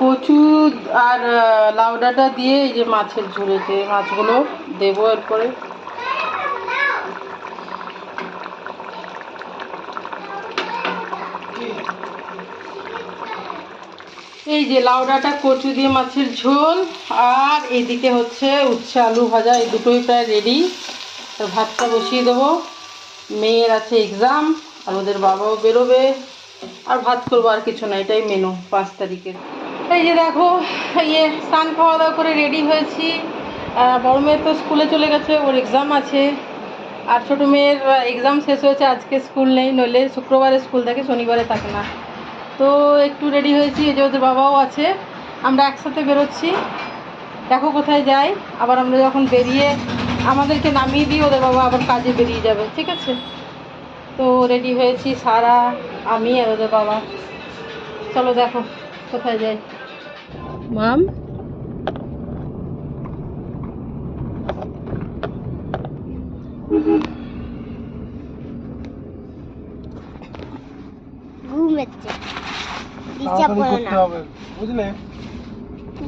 কচু আর লাউ ডাঁটা দিয়ে এই যে মাছের ঝুড়েছে মাছগুলো দেবো এরপরে। এই যে লাউ ডাঁটা, কচু দিয়ে মাছের ঝোল, আর এদিকে হচ্ছে উচ্ছে আলু ভাজা, এই দুটোই প্রায় রেডি তো ভাতটা বসিয়ে দেবো। মেয়ের আছে এক্সাম আর ওদের বাবাও বেরোবে। আর ভাত করব আর কিছু না, এটাই মেনু পাঁচ তারিখের। এই যে দেখো ইয়ে স্নান খাওয়া দাওয়া করে রেডি হয়েছি। বড় মেয়ে তো স্কুলে চলে গেছে, ওর এক্সাম আছে। আর ছোটো মেয়ের এক্সাম শেষ হয়েছে, আজকে স্কুল নেই, নইলে শুক্রবারে স্কুল থাকে, শনিবারে থাকে না। তো একটু রেডি হয়েছি, এই যে ওদের বাবাও আছে। আমরা একসাথে বেরোচ্ছি। দেখো কোথায় যাই। আবার আমরা যখন বেরিয়ে আমাদেরকে নামিয়ে দিয়ে ওদের বাবা আবার কাজে বেরিয়ে যাবে, ঠিক আছে? তো রেডি হয়েছি, সারা, আমি আর ওদের বাবা। চলো দেখো, কোথায় যাই। মাম ঘুমেছে ডিস্টার্ব করো না। বুঝলে?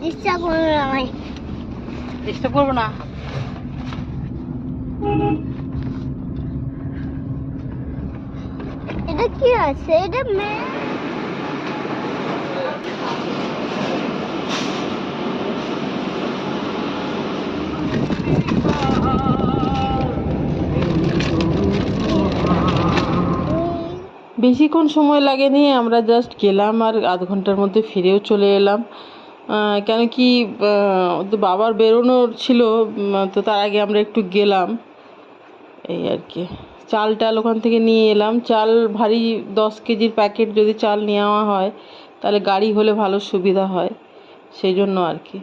ডিস্টার্ব করো না আমায়। ডিস্টার্ব করব না। এটা কি আছে? এটা মেয়ে বেশিক্ষণ সময় লাগেনি, আমরা জাস্ট গেলাম আর আধ ঘণ্টার মধ্যে ফিরেও চলে এলাম। কেন কি বাবার বেরোনোর ছিল তো তার আগে আমরা একটু গেলাম। এই আর কি। চাল টাল ওখান থেকে নিয়ে এলাম। চাল ভারী দশ কেজির প্যাকেট যদি চাল নেওয়া হয়, তাহলে গাড়ি হলে ভালো সুবিধা হয় সেই জন্য আর কি।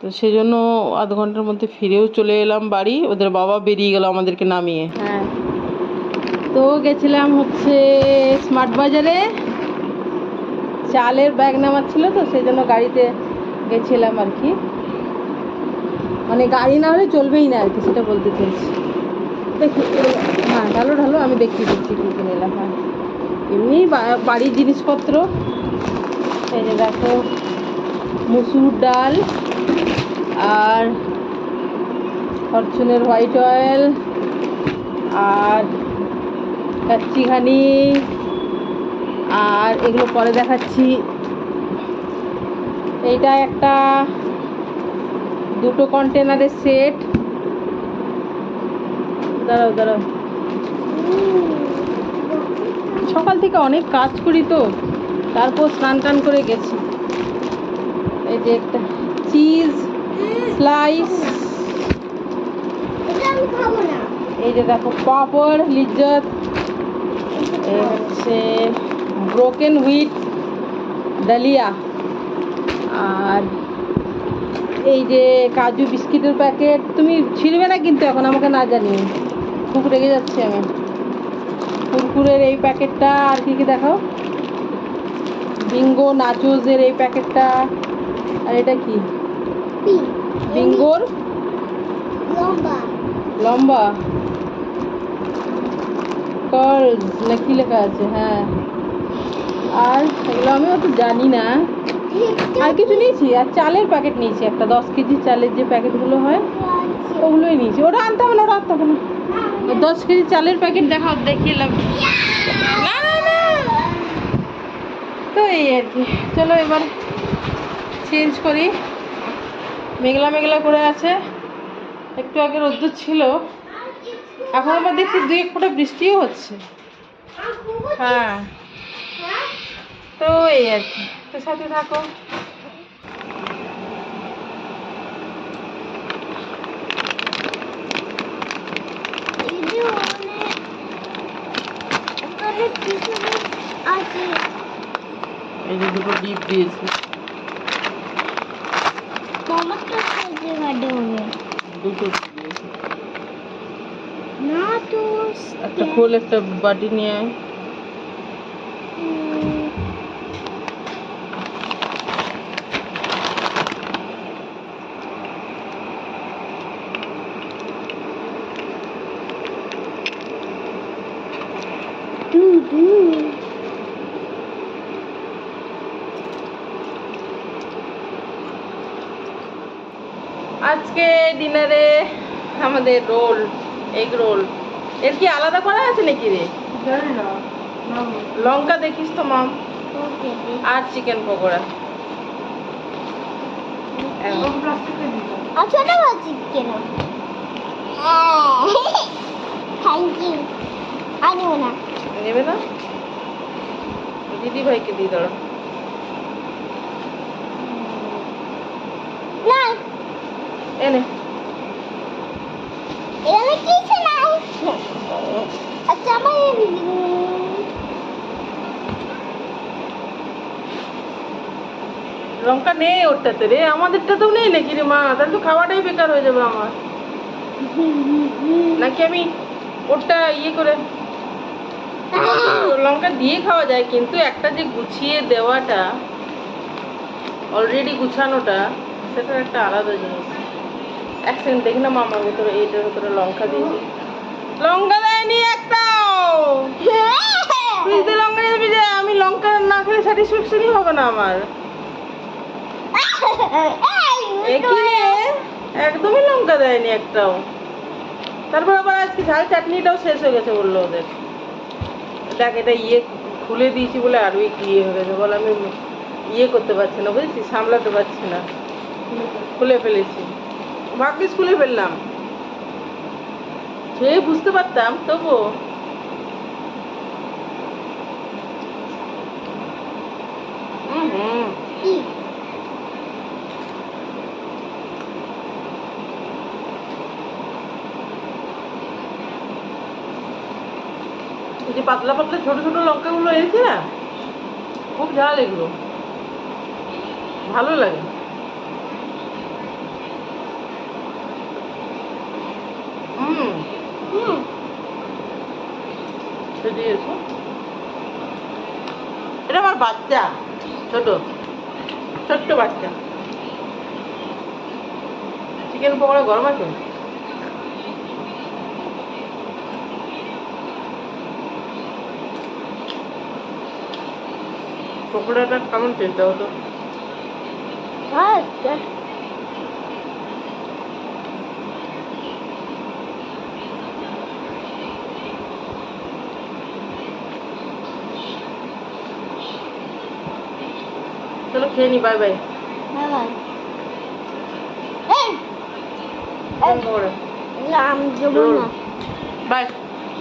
তো সেই জন্য আধ ঘণ্টার মধ্যে ফিরেও চলে এলাম বাড়ি। ওদের বাবা বেরিয়ে গেল আমাদেরকে নামিয়ে। হ্যাঁ। তো গেছিলাম হচ্ছে স্মার্ট বাজারে। চালের ব্যাগ নেওয়ার ছিল তো সেই জন্য গাড়িতে গেছিলাম আর কি। মানে গাড়ি না হলে চলবেই না আর কি, সেটা বলতে চাইছি। দেখি হ্যাঁ ঢালো ঢালো, আমি দেখতে দিচ্ছি কী কিনে এলাম হ্যাঁ। এমনি বাড়ির জিনিসপত্র। এই যে দেখো, মুসুর ডাল আর ফরচুনের হোয়াইট অয়েল আর কাচ্চি ঘানি আর এগুলো পরে দেখাচ্ছি। এইটা একটা দুটো কন্টেনারের সেট। দাঁড়াও দাঁড়াও। সকাল থেকে অনেক কাজ করি তো তারপর স্নান টান করে গেছি। এই যে একটা চিজ স্লাইস। এই যে দেখো পাপড় লিজ্জত। হচ্ছে ব্রোকেন হুইট ডালিয়া। আর এই যে কাজু বিস্কিটের প্যাকেট তুমি ছিড়বে না কিন্তু এখন আমাকে না জানিয়ে। খুব রেগে যাচ্ছি আমি। কুরকুরের এই প্যাকেটটা আর কি কি দেখাও? বিঙ্গো নাচোজের এই প্যাকেটটা আর এটা কি? বিঙ্গোর? লম্বা। লম্বা? না কি লেখা আছে হ্যাঁ। আর এগুলো আমি অত জানি না। আর কিছু নিয়েছি? আর চালের প্যাকেট নিয়েছি একটা, দশ কেজি চালের যে প্যাকেটগুলো হয়, ওগুলোই নিয়েছি। ওটা আনতে হবে না, ওটা আনতে হবে না। দশ কেজি চালের প্যাকেট দেখাও দেখিয়ে লাভ না তো এই আর কি। চলো এবার চেঞ্জ করি। মেঘলা মেঘলা করে আছে। একটু আগে রোদ্দুর ছিল। এখন আবার দেখছি দুই এক ফোঁটা বৃষ্টিও হচ্ছে। হ্যাঁ। তো এই আর কি। তো সাথে থাকো। এই যে দুটো ডিপ দিয়েছি। মামাটা সাইজে গাড়ি দুটো। একটা খোল একটা বাটি নিয়ে। আজকে ডিনারে আমাদের রোল এগ রোল এর কি আলাদা করা আছে নাকি রে? না লঙ্কা দেখিস তো মাম। আর চিকেন পকোড়া। না। নেবে না? দিদি ভাইকে দিয়ে না। এনে এখানে কিছু নাই আচ্ছা আমার উম, লঙ্কা নেই ওরটাতে রে আমাদেরটাতেও নেই নাকি রে মা? তাহলে তো খাওয়াটাই বেকার হয়ে যাবে আমার। নাকি আমি ওরটা ইয়ে করে লঙ্কা দিয়ে খাওয়া যায় কিন্তু একটা যে গুছিয়ে দেওয়াটা অলরেডি গুছানোটা সেটা একটা আলাদা জিনিস। এক সেকেন্ড দেখি না মামার ভেতরে এইটার ভেতরে লঙ্কা দিয়েছি লঙ্কা দেয়নি একটাও! ফ্রিজে লঙ্কা আমি লঙ্কা না খেলে স্যাটিসফ্যাকশনই হবে না আমার। একদমই লঙ্কা দেয়নি একটাও। তারপর আবার আজকে ঝাল চাটনিটাও শেষ হয়ে গেছে বলল ওদের। দেখ এটা ইয়ে খুলে দিয়েছি বলে আরও একটু ইয়ে হয়ে গেছে। বলে আমি ইয়ে করতে পারছি না বুঝেছি সামলাতে পারছি না। খুলে ফেলেছি। ভাগ্যিস খুলে ফেললাম। সে বুঝতে পারতাম তবুও। হুম হুম কি? এই যে পাতলা পাতলা ছোট ছোট লঙ্কাগুলো এনেছে না খুব ঝাল এগুলো। ভালো লাগে। হুম। হুম, এটা আমার বাচ্চা ছোট। ছোট্ট বাচ্চা। চিকেন পকোড়া গরম আছে? পকোড়াটা কেমন টেস্ট দাও তো। চলো খেয়ে নি বাই বাই বাই